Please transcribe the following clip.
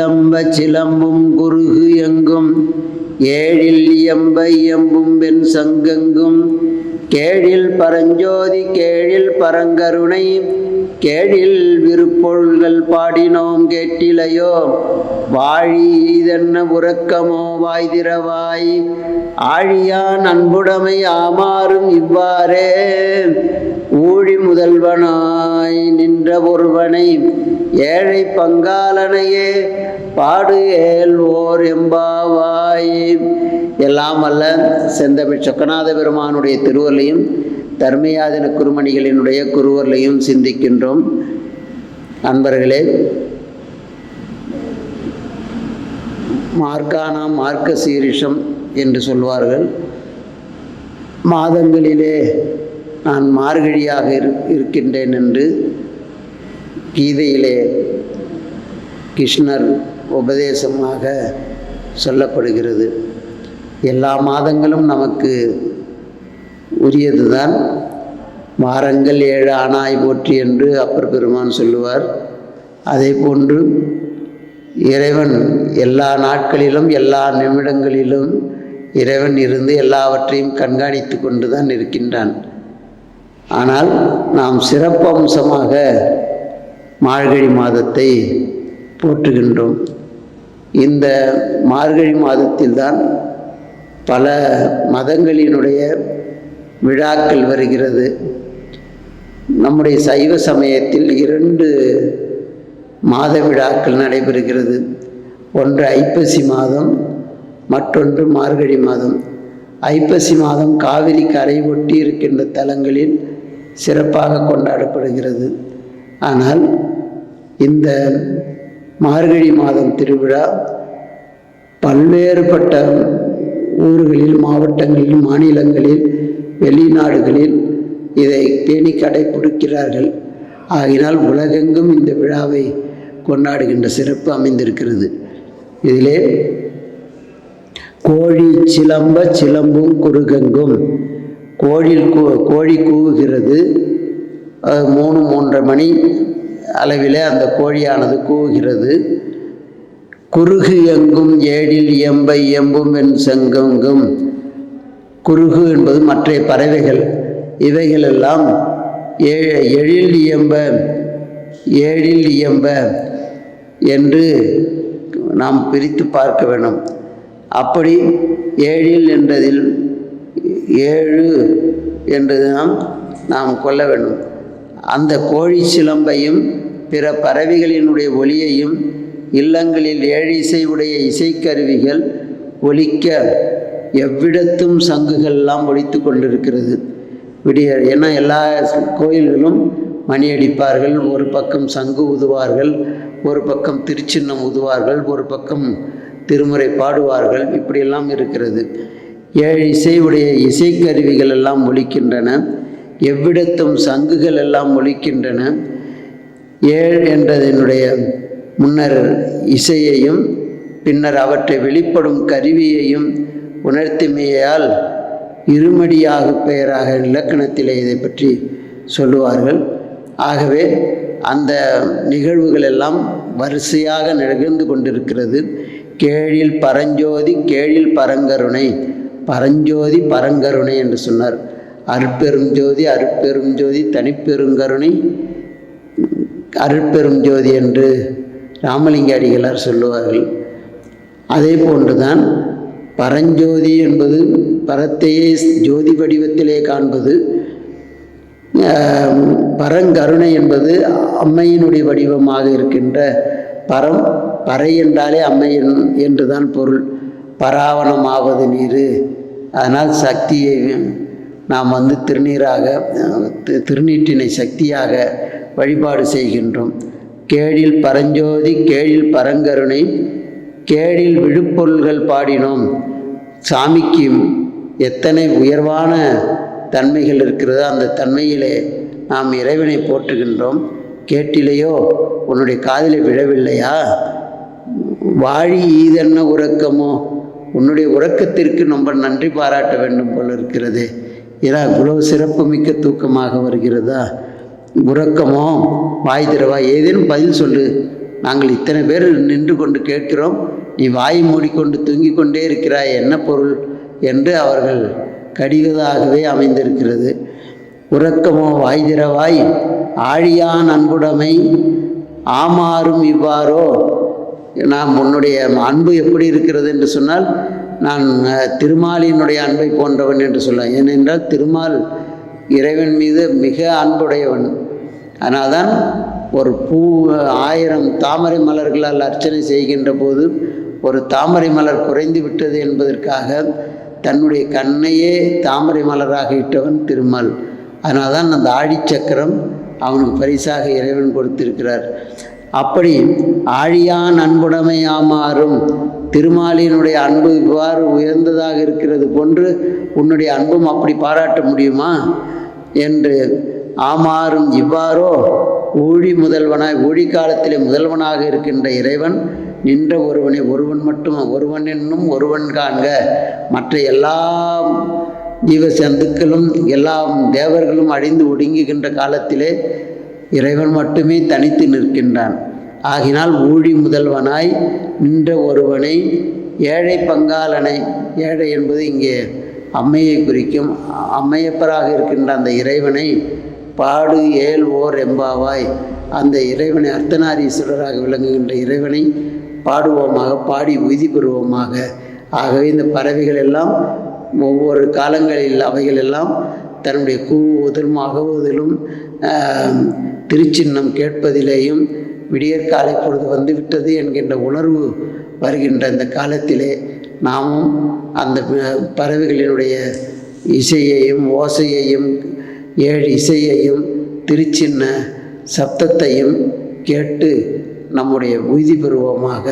சிலம்ப சிலம்பும் குருகு எங்கும் ஏழில் இயம்ப இயம்பும் வெண் சங்கெங்கும். கேழில் பரஞ்சோதி கேழில் பரங்கருணை கேழில் விருப்பொருள்கள் பாடினோம் கேட்டிலையோ வாழி இதென்ன உறக்கமோ வாய்திரவாய். ஆழியான் அன்புடைமை ஆமாறும் இவ்வாறே ஊழி முதல்வனாய் நின்ற ஒருவனை ஏழை பங்காளனையே பாடு ஏல் ஓர் எம்பாவாய். எல்லாம் அல்ல செந்தமிழ் சொக்கநாத பெருமானுடைய திருவல்லையும் தர்மயாதன குருமணிகளினுடைய குருவர்களையும் சிந்திக்கின்றோம். அன்பர்களே மார்க்கானா மார்க்க சீரிஷம் என்று சொல்வார்கள். மாதங்களிலே நான் மார்கழியாக இரு இருக்கின்றேன் என்று கீதையிலே கிருஷ்ணர் உபதேசமாக சொல்லப்படுகிறது. எல்லா மாதங்களும் நமக்கு உரியதுதான். வாரங்கள் ஏழு ஆணாய் போற்றி என்று அப்பர் பெருமான் சொல்லுவார். அதே போன்று இறைவன் எல்லா நாட்களிலும் எல்லா நிமிடங்களிலும் இறைவன் இருந்து எல்லாவற்றையும் கண்காணித்து கொண்டு தான் இருக்கின்றான். ஆனால் நாம் சிறப்பம்சமாக மார்கழி மாதத்தை போற்றுகின்றோம். இந்த மார்கழி மாதத்தில்தான் பல மதங்களினுடைய விழாக்கள் வருகிறது. நம்முடைய சைவ சமயத்தில் இரண்டு மாத விழாக்கள் நடைபெறுகிறது. ஒன்று ஐப்பசி மாதம் மற்றொன்று மார்கழி மாதம். ஐப்பசி மாதம் காவிரி கரை ஒட்டி இருக்கின்ற தலங்களில் சிறப்பாக கொண்டாடப்படுகிறது. ஆனால் இந்த மார்கழி மாதம் திருவிழா பல்வேறுபட்ட ஊர்களில் மாவட்டங்களில் மாநிலங்களில் வெளிநாடுகளில் இதை பேணி கடைபிடிக்கிறார்கள். ஆகினால் உலகெங்கும் இந்த விழாவை கொண்டாடுகின்ற சிறப்பு அமைந்திருக்கிறது. இதிலே கோழி சிலம்ப சிலம்பும் குறுகெங்கும். கோழில் கூ கோழி கூவுகிறது. மூணு மூன்றரை மணி அளவிலே அந்த கோழியானது கூவுகிறது. குறுகு எங்கும் ஏழில் எம்பை எம்பும் என் செங்கெங்கும். குறுகு என்பது மற்ற பறவைகள். இவைகளெல்லாம் ஏ எழில் இயம்ப ஏழில் இயம்ப என்று நாம் பிரித்து பார்க்க வேண்டும். அப்படி ஏழில் என்றதில் ஏழு என்று நாம் நாம் கொள்ள வேண்டும். அந்த கோழி சிலம்பையும் பிற பறவைகளினுடைய ஒலியையும் இல்லங்களில் ஏழிசை உடைய இசைக்கருவிகள் ஒலிக்க எவ்விடத்தும் சங்குகள்லாம் ஒழித்து கொண்டிருக்கிறது. விடிய ஏன்னா எல்லா கோயில்களும் மணி அடிப்பார்கள் ஒரு பக்கம் சங்கு உதுவார்கள் ஒரு பக்கம் திருச்சின்னம் உதுவார்கள் ஒரு பக்கம் திருமுறை பாடுவார்கள் இப்படியெல்லாம் இருக்கிறது. ஏழு இசையுடைய இசைக்கருவிகள் எல்லாம் ஒழிக்கின்றன எவ்விடத்தும் சங்குகள் எல்லாம் ஒழிக்கின்றன ஏழ் என்றதனுடைய முன்னர் இசையையும் பின்னர் அவற்றை வெளிப்படும் கருவியையும் உணர்த்திமையால் இருமடியாக பெயராக இலக்கணத்திலே இதை பற்றி சொல்லுவார்கள். ஆகவே அந்த நிகழ்வுகள் எல்லாம் வரிசையாக நிகழ்ந்து கொண்டிருக்கிறது. கேழில் பரஞ்சோதி கேழில் பரங்கருணை பரஞ்சோதி பரங்கருணை என்று சொன்னார். அருட்பெரும் ஜோதி அருட்பெரும் ஜோதி தனிப்பெருங்கருணை அருட்பெரும் ஜோதி என்று ராமலிங்க அடிகளார் சொல்லுவார்கள். அதே போன்றுதான் பரஞ்சோதி என்பது பரத்தையே ஜோதி வடிவத்திலே காண்பது. பரங்கருணை என்பது அம்மையினுடைய வடிவமாக இருக்கின்ற பரம் பறை என்றாலே அம்மையின் என்றுதான் பொருள். பராவணமாவது நீர். அதனால் சக்தியை நாம் வந்து திருநீராக திருநீற்றினை சக்தியாக வழிபாடு செய்கின்றோம். கேழில் பரஞ்சோதி கேழில் பரங்கருணை கேடில் விழுப்பொருள்கள் பாடினோம். சாமிக்கு எத்தனை உயர்வான தன்மைகள் இருக்கிறதோ அந்த தன்மையிலே நாம் இறைவனை போற்றுகின்றோம். கேட்டிலேயோ உன்னுடைய காதில் விழவில்லையா? வாழி ஈதென்ன உறக்கமோ? உன்னுடைய உறக்கத்திற்கு ரொம்ப நன்றி பாராட்ட வேண்டும் போல் இருக்கிறது. ஏன்னா இவ்வளவு சிறப்பு மிக்க தூக்கமாக வருகிறதா? உறக்கமோ? வாய் திரவா ஏதேனும் பதில் சொல்லு. நாங்கள் இத்தனை பேர் நின்று கொண்டு கேட்கிறோம் நீ வாய் மூடிக்கொண்டு தூங்கிக் கொண்டே இருக்கிறாய் என்ன பொருள் என்று அவர்கள் கடிவதாகவே அமைந்திருக்கிறது. உறக்கமோ வாய்திரவாய் ஆழியான் அன்புடைமை ஆமாறும் இவ்வாறோ? நாம் உன்னுடைய அன்பு எப்படி இருக்கிறது என்று சொன்னால் நான் திருமாலியினுடைய திருமாலினுடைய அன்பை போன்றவன் என்று சொல்லலாம் ஏனென்றால் திருமால் இறைவன் மீது மிக அன்புடையவன். அதனால்தான் ஒரு பூ ஆயிரம் தாமரை மலர்களால் அர்ச்சனை செய்கின்ற போது ஒரு தாமரை மலர் குறைந்து விட்டது என்பதற்காக தன்னுடைய கண்ணையே தாமரை மலராக இட்டவன் திருமால். அதனால் தான் அந்த ஆழிச்சக்கரம் அவனுக்கு பரிசாக இறைவன் கொடுத்திருக்கிறார். அப்படி ஆழியான் அன்புடைமையாமாறும் திருமாலினுடைய அன்பு இவ்வாறு உயர்ந்ததாக இருக்கிறது போன்று உன்னுடைய அன்பும் அப்படி பாராட்ட முடியுமா? என்று ஆமாறும் இவ்வாறோ ஊழி முதல்வனாய் ஊழி காலத்திலே முதல்வனாக இருக்கின்ற இறைவன் நின்ற ஒருவனை ஒருவன் மட்டும் ஒருவன் என்னும் ஒருவன் காண்க. மற்ற எல்லா ஜீவ சந்துக்களும் எல்லா தேவர்களும் அழிந்து ஒடுங்குகின்ற காலத்திலே இறைவன் மட்டுமே தனித்து நிற்கின்றான். ஆகினால் ஊழி முதல்வனாய் நின்ற ஒருவனை ஏழை பங்காளனை ஏழை என்பது இங்கே அம்மையை குறிக்கும் அம்மையப்பராக இருக்கின்ற அந்த இறைவனை பாடு ஏல் ஓர் எம்பாவாய். அந்த இறைவனை அர்த்தநாரீஸ்வரராக விளங்குகின்ற இறைவனை பாடுவோமாக பாடி உய்தி பெறுவோமாக ஆகவே இந்த பறவைகள் எல்லாம் ஒவ்வொரு காலங்களில் அவைகள் எல்லாம் தன்னுடைய கூவுவதிலும் அகவுவதிலும் திருச்சின்னம் கேட்பதிலேயும் விடியற்காலை பொழுது வந்துவிட்டது என்கின்ற உணர்வு வருகின்ற இந்த காலத்திலே நாமும் அந்த பறவைகளினுடைய இசையையும் ஓசையையும் ஏழு இசையையும் திருச்சின்ன சப்தத்தையும் கேட்டு நம்முடைய உய்தி பெறுவோமாக.